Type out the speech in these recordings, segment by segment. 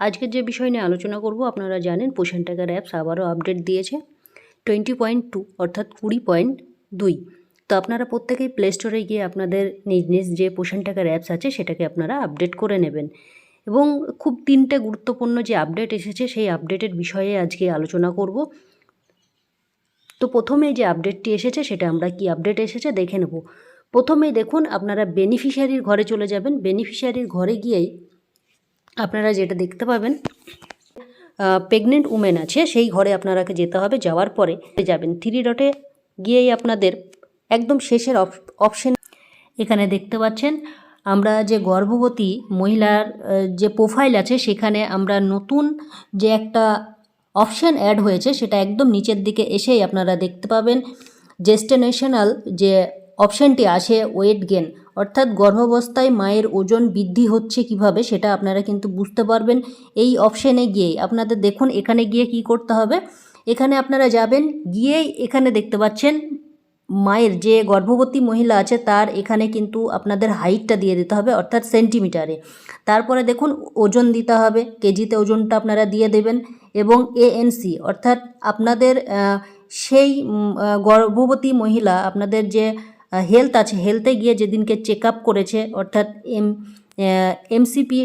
আজকের যে বিষয় নিয়ে আলোচনা করব, আপনারা জানেন পোষণ টাকার অ্যাপস আবারও আপডেট দিয়েছে। টোয়েন্টি পয়েন্ট টু অর্থাৎ কুড়ি পয়েন্ট দুই। তো আপনারা প্রত্যেকেই প্লে স্টোরে গিয়ে আপনাদের নিজ নিজ যে পোষণ টাকার অ্যাপস আছে, সেটাকে আপনারা আপডেট করে নেবেন। এবং খুব তিনটে গুরুত্বপূর্ণ যে আপডেট এসেছে, সেই আপডেটের বিষয়ে আজকে আলোচনা করব। তো প্রথমে যে আপডেটটি এসেছে, সেটা আমরা কি আপডেট এসেছে দেখে নেব। প্রথমেই দেখুন, আপনারা বেনিফিশিয়ারির ঘরে চলে যাবেন। বেনিফিশিয়ারির ঘরে গিয়েই আপনারা যেটা দেখতে পাবেন প্রেগনেন্ট উমেন আছে, সেই ঘরে আপনারাকে যেতে হবে, যাওয়ার পরে যাবেন। থ্রি ডটে গিয়েই আপনাদের একদম শেষের অপশন এখানে দেখতে পাচ্ছেন, আমরা যে গর্ভবতী মহিলার যে প্রোফাইল আছে, সেখানে আমরা নতুন যে একটা অপশান অ্যাড হয়েছে, সেটা একদম নিচের দিকে এসেই আপনারা দেখতে পাবেন। জেস্টেনেশনাল যে অপশানটি আছে ওয়েট গেন অর্থাৎ গর্ভাবস্থায় মায়ের ওজন বৃদ্ধি হচ্ছে কীভাবে সেটা আপনারা কিন্তু বুঝতে পারবেন এই অপশানে গিয়েই। আপনাদের দেখুন এখানে গিয়ে কি করতে হবে। এখানে আপনারা যাবেন, গিয়েই এখানে দেখতে পাচ্ছেন মায়ের যে গর্ভবতী মহিলা আছে তার এখানে কিন্তু আপনাদের হাইটটা দিয়ে দিতে হবে, অর্থাৎ সেন্টিমিটারে তারপরে দেখুন ওজন দিতে হবে, কেজিতে ওজনটা আপনারা দিয়ে দেবেন এবং এএনসি অর্থাৎ আপনাদের সেই গর্ভবতী মহিলা আপনাদের যে হেলথ আছে হেলথে গিয়ে যেদিনকে চেক আপ করেছে, অর্থাৎ এম এমসিপি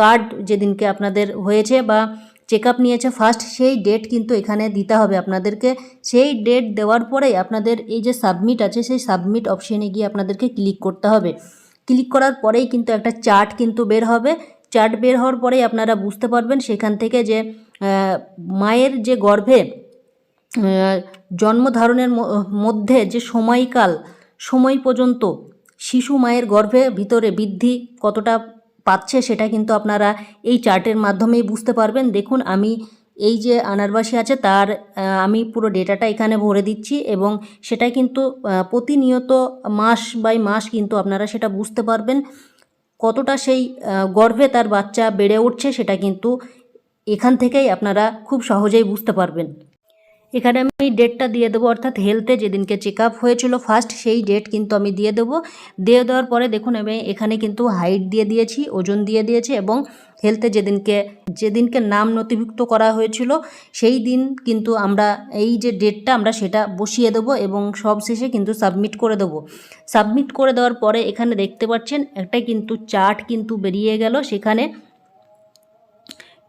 কার্ড যেদিনকে আপনাদের হয়েছে বা চেক আপ নিয়েছে ফার্স্ট সেই ডেট কিন্তু এখানে দিতে হবে আপনাদেরকে। সেই ডেট দেওয়ার পরেই আপনাদের এই যে সাবমিট আছে, সেই সাবমিট অপশানে গিয়ে আপনাদেরকে ক্লিক করতে হবে। ক্লিক করার পরেই কিন্তু একটা চার্ট কিন্তু বের হবে। চার্ট বের হওয়ার পরেই আপনারা বুঝতে পারবেন সেখান থেকে যে মায়ের যে গর্ভে জন্মধারণের মধ্যে যে সময়কাল সময় পর্যন্ত শিশু মায়ের গর্ভে ভিতরে বৃদ্ধি কতটা পাচ্ছে সেটা কিন্তু আপনারা এই চার্টের মাধ্যমেই বুঝতে পারবেন। দেখুন, আমি এই যে আনারবাসী আছে তার আমি পুরো ডেটাটা এখানে ভরে দিচ্ছি এবং সেটা কিন্তু প্রতিনিয়ত মাস বাই মাস কিন্তু আপনারা সেটা বুঝতে পারবেন। কতটা সেই গর্ভে তার বাচ্চা বেড়ে উঠছে সেটা কিন্তু এখান থেকেই আপনারা খুব সহজেই বুঝতে পারবেন। এখানে আমি ডেটটা দিয়ে দেবো, অর্থাৎ হেলথে যেদিনকে চেক আপ হয়েছিল ফার্স্ট সেই ডেট কিন্তু আমি দিয়ে দেবো। দিয়ে দেওয়ার পরে দেখুন, আমি এখানে কিন্তু হাইট দিয়ে দিয়েছি, ওজন দিয়ে দিয়েছি এবং হেলথে যেদিনকে যেদিনকে নাম নথিভুক্ত করা হয়েছিল, সেই দিন কিন্তু আমরা, এই যে ডেটটা আমরা সেটা বসিয়ে দেবো এবং সব শেষে কিন্তু সাবমিট করে দেবো। সাবমিট করে দেওয়ার পরে এখানে দেখতে পাচ্ছেন, একটা কিন্তু চার্ট কিন্তু বেরিয়ে গেল, সেখানে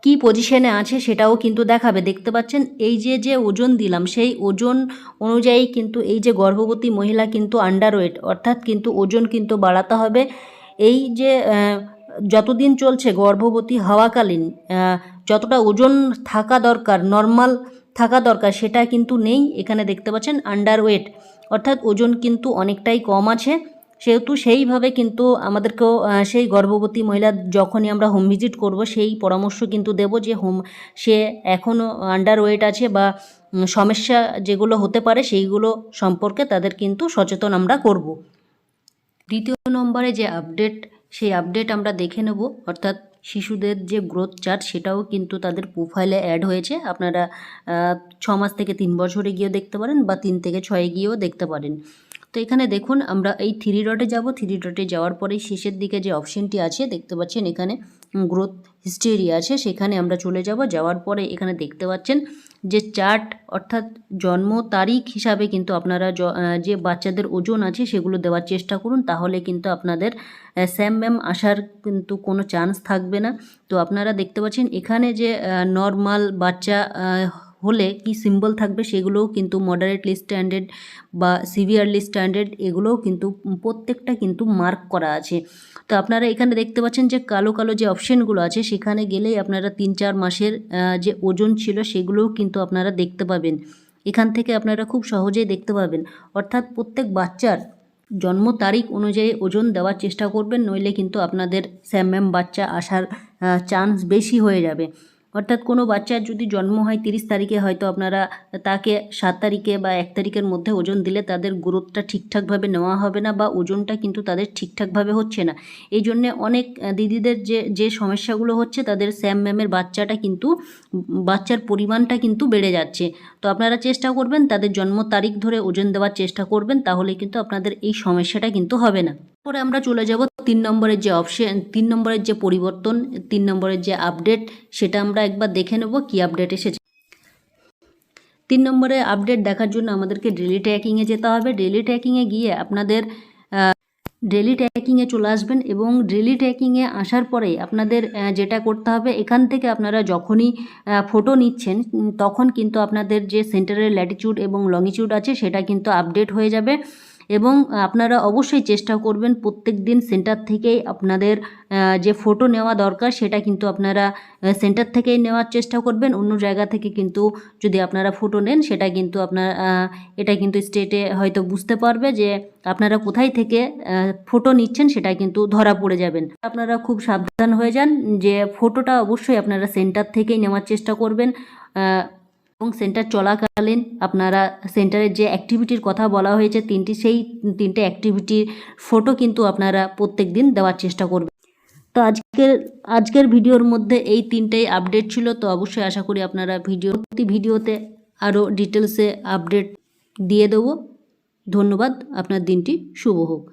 কি পজিশনে আছে সেটাও কিন্তু দেখাবে। দেখতে পাচ্ছেন, এই যে যে ওজন দিলাম, সেই ওজন অনুযায়ী কিন্তু এই যে গর্ভবতী মহিলা কিন্তু আন্ডারওয়েট অর্থাৎ কিন্তু ওজন কিন্তু বাড়াতে হবে। এই যে যতদিন চলছে গর্ভবতী হওয়াকালীন যতটা ওজন থাকা দরকার নর্মাল থাকা দরকার, সেটা কিন্তু নেই। এখানে দেখতে পাচ্ছেন আন্ডারওয়েট অর্থাৎ ওজন কিন্তু অনেকটাই কম আছে। সেহেতু সেইভাবে কিন্তু আমাদেরকেও সেই গর্ভবতী মহিলা যখনই আমরা হোম ভিজিট করব, সেই পরামর্শ কিন্তু দেব যে হোম সে এখনও আন্ডার ওয়েট আছে বা সমস্যা যেগুলো হতে পারে সেইগুলো সম্পর্কে তাদের কিন্তু সচেতন আমরা করব। দ্বিতীয় নম্বরে যে আপডেট সেই আপডেট আমরা দেখে নেব, অর্থাৎ শিশুদের যে গ্রোথ চার্ট সেটাও কিন্তু তাদের প্রোফাইলে অ্যাড হয়েছে। আপনারা ছ মাস থেকে তিন বছরে গিয়েও দেখতে পারেন বা তিন থেকে ছয়ে গিয়েও দেখতে পারেন। তো এখানে দেখুন, আমরা এই থ্রি ডটে যাব। থ্রি ডটে যাওয়ার পরে শেষের দিকে যে অপশনটি আছে, দেখতে পাচ্ছেন এখানে গ্রোথ হিস্টেরি আছে। সেখানে আমরা চলে যাব। যাওয়ার পরে এখানে দেখতে পাচ্ছেন যে চার্ট অর্থাৎ জন্ম তারিখ হিসাবে কিন্তু আপনারা যে বাচ্চাদের ওজন আছে, সেগুলো দেওয়ার চেষ্টা করুন। তাহলে কিন্তু আপনাদের স্যাম ম্যাম আসার কিন্তু কোনো চান্স থাকবে না। তো আপনারা দেখতে পাচ্ছেন এখানে যে নর্মাল বাচ্চা হলে কি সিম্বল থাকবে সেগুলোও কিন্তু মডারেটলি স্ট্যান্ডার্ড বা সিভিয়ারলি স্ট্যান্ডার্ড এগুলোও কিন্তু প্রত্যেকটা কিন্তু মার্ক করা আছে। তো আপনারা এখানে দেখতে পাচ্ছেন যে কালো কালো যে অপশানগুলো আছে সেখানে গেলেই আপনারা তিন চার মাসের যে ওজন ছিল সেগুলোও কিন্তু আপনারা দেখতে পাবেন। এখান থেকে আপনারা খুব সহজেই দেখতে পাবেন। অর্থাৎ প্রত্যেক বাচ্চার জন্ম তারিখ অনুযায়ী ওজন দেওয়ার চেষ্টা করবেন, নইলে কিন্তু আপনাদের স্যাম ম্যাম বাচ্চা আসার চান্স বেশি হয়ে যাবে। অর্থাৎ কোনো বাচ্চার যদি জন্ম হয় তিরিশ তারিখে, হয়তো আপনারা তাকে সাত তারিখে বা এক তারিখের মধ্যে ওজন দিলে তাদের গ্রোথটা ঠিকঠাকভাবে নেওয়া হবে না বা ওজনটা কিন্তু তাদের ঠিকঠাকভাবে হচ্ছে না। এই জন্যে অনেক দিদিদের যে যে সমস্যাগুলো হচ্ছে, তাদের স্যাম ম্যামের বাচ্চাটা কিন্তু, বাচ্চার পরিমাণটা কিন্তু বেড়ে যাচ্ছে। তো আপনারা চেষ্টা করবেন, তাদের জন্ম তারিখ ধরে ওজন দেওয়ার চেষ্টা করবেন, তাহলে কিন্তু আপনাদের এই সমস্যাটা কিন্তু হবে না। পরে আমরা চলে যাব তিন নম্বরের যে অপশন তিন নম্বরের যে পরিবর্তন, তিন নম্বরের যে আপডেট সেটা আমরা একবার দেখে নেব কি আপডেট এসেছে। তিন নম্বরে আপডেট দেখার জন্য আমাদেরকে ডেলি ট্র্যাকিংয়ে যেতে হবে। ডেলি ট্র্যাকিংয়ে গিয়ে আপনাদের ডেলি ট্র্যাকিংয়ে চলে আসবেন এবং ডেলি ট্র্যাকিংয়ে আসার পরে আপনাদের যেটা করতে হবে, এখান থেকে আপনারা যখনই ফটো নিচ্ছেন, তখন কিন্তু আপনাদের যে সেন্টারের ল্যাটিচিউড এবং লংিটিউড আছে, সেটা কিন্তু আপডেট হয়ে যাবে। এবং আপনারা অবশ্যই চেষ্টা করবেন প্রত্যেক দিন সেন্টার থেকেই আপনাদের যে ফটো নেওয়া দরকার সেটা কিন্তু আপনারা সেন্টার থেকেই নেওয়ার চেষ্টা করবেন। অন্য জায়গা থেকে কিন্তু যদি আপনারা ফটো নেন সেটা কিন্তু আপনার এটা কিন্তু স্টেটে হয়তো বুঝতে পারবে যে আপনারা কোথায় থেকে ফটো নিচ্ছেন সেটা কিন্তু ধরা পড়ে যাবেন। আপনারা খুব সাবধান হয়ে যান যে ফটোটা অবশ্যই আপনারা সেন্টার থেকেই নেওয়ার চেষ্টা করবেন। এবং সেন্টার চলাকালীন আপনারা সেন্টারের যে অ্যাক্টিভিটির কথা বলা হয়েছে, তিনটি সেই তিনটে অ্যাক্টিভিটির ফটো কিন্তু আপনারা প্রত্যেক দিন দেওয়ার চেষ্টা করবেন। তো আজকের আজকের ভিডিওর মধ্যে এই তিনটেই আপডেট ছিল, তো অবশ্যই আশা করি আপনারা ভিডিও, প্রতি ভিডিওতে আরও ডিটেলসে আপডেট দিয়ে দেবো। ধন্যবাদ, আপনার দিনটি শুভ হোক।